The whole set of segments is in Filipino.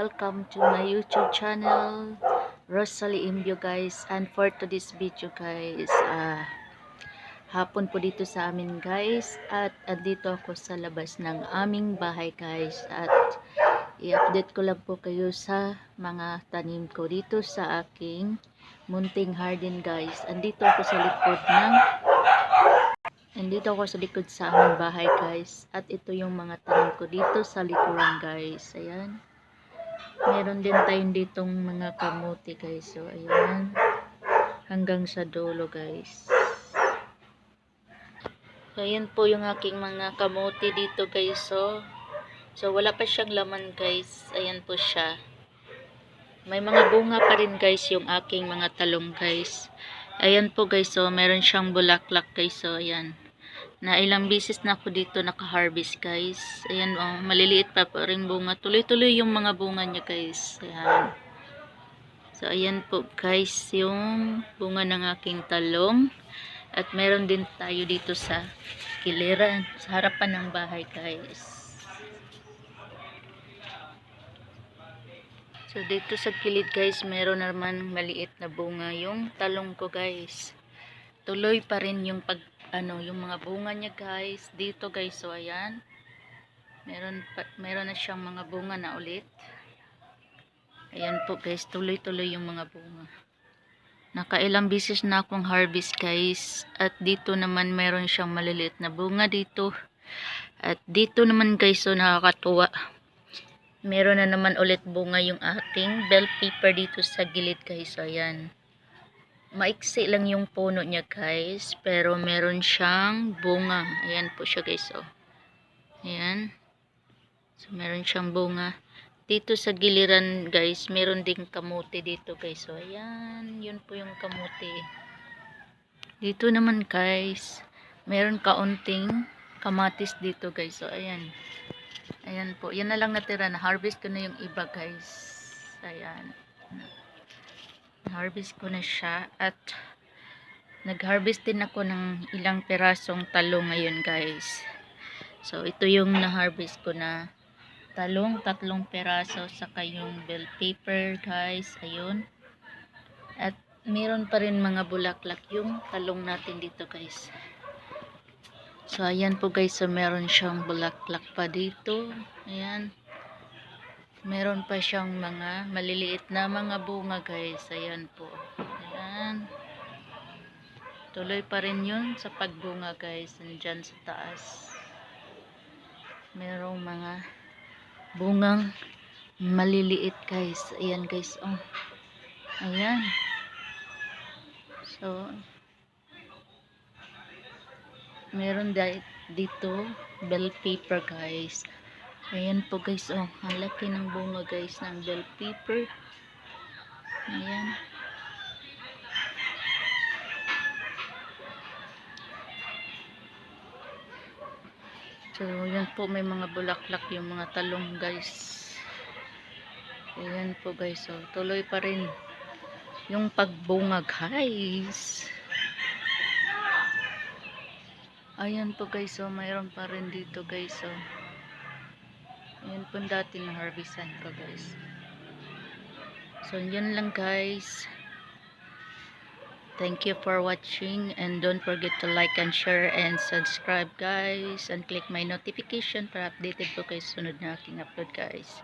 welcome to my YouTube channel Rosalie Imbio guys and for today's video guys ah, hapon po dito sa amin guys at andito ako sa labas ng aming bahay guys at i-update ko lang po kayo sa mga tanim ko dito sa aking munting garden guys andito ako sa likod ng Nandito ako sa likod sa aming bahay guys. At ito yung mga tanim ko dito sa likuran guys. Ayan. Meron din tayong ditong mga kamuti guys. So ayan. Hanggang sa dulo guys. So ayan po yung aking mga kamuti dito guys. So, so wala pa siyang laman guys. Ayan po siya. May mga bunga pa rin guys yung aking mga talong guys. Ayan po guys, so meron siyang bulaklak guys, so ayan. Na ilang bisis na ako dito naka-harvest guys. Ayan, oh, maliliit pa po rin bunga. Tuloy-tuloy yung mga bunga niya guys. Ayan. So ayan po guys, yung bunga ng aking talong. At meron din tayo dito sa kiliran, sa harapan ng bahay guys. So dito sa kilid guys, meron naman maliit na bunga yung talong ko guys. Tuloy pa rin yung pag ano, yung mga bunga niya guys. Dito guys, so ayan. Meron meron na siyang mga bunga na ulit. Ayan po guys, tuloy-tuloy yung mga bunga. Nakailang bisis na akong harvest guys. At dito naman meron siyang maliliit na bunga dito. At dito naman guys, so nakakatuwa meron na naman ulit bunga yung ating bell pepper dito sa gilid guys. So, ayan. Maiksi lang yung puno niya guys. Pero meron siyang bunga. Ayan po siya guys. Oh. Ayan. So, meron siyang bunga. Dito sa giliran guys, meron ding kamuti dito guys. So, ayan. Yun po yung kamuti. Dito naman guys, meron kaunting kamatis dito guys. So, ayan. Ayan po. Yan na lang natira. Na-harvest ko na yung iba guys. Ayan. Na-harvest ko na siya. At nag-harvest din ako ng ilang perasong talong ngayon guys. So ito yung na-harvest ko na talong. Tatlong peraso. Saka yung bell pepper guys. Ayun. At meron pa rin mga bulaklak yung talong natin dito guys. So, ayan po guys. So, meron siyang bulaklak pa dito. Ayan. Meron pa siyang mga maliliit na mga bunga guys. Ayan po. Ayan. Tuloy pa rin yun sa pagbunga guys. Nandyan sa taas. Merong mga bungang maliliit guys. Ayan guys. Oh. Ayan. So, meron dito bell pepper guys ayan po guys oh. Ang laki ng bunga guys ng bell pepper. Ayan. So yan po may mga bulaklak yung mga talong guys. Ayan po guys so tuloy pa rin yung pagbunga guys. Ayan po guys, so mayroon pa rin dito guys, so ayan po dati na harvestan ko guys. So yun lang guys. Thank you for watching and don't forget to like and share and subscribe guys and click my notification para updated po kayo sunod na aking upload guys.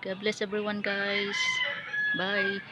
God bless everyone guys. Bye.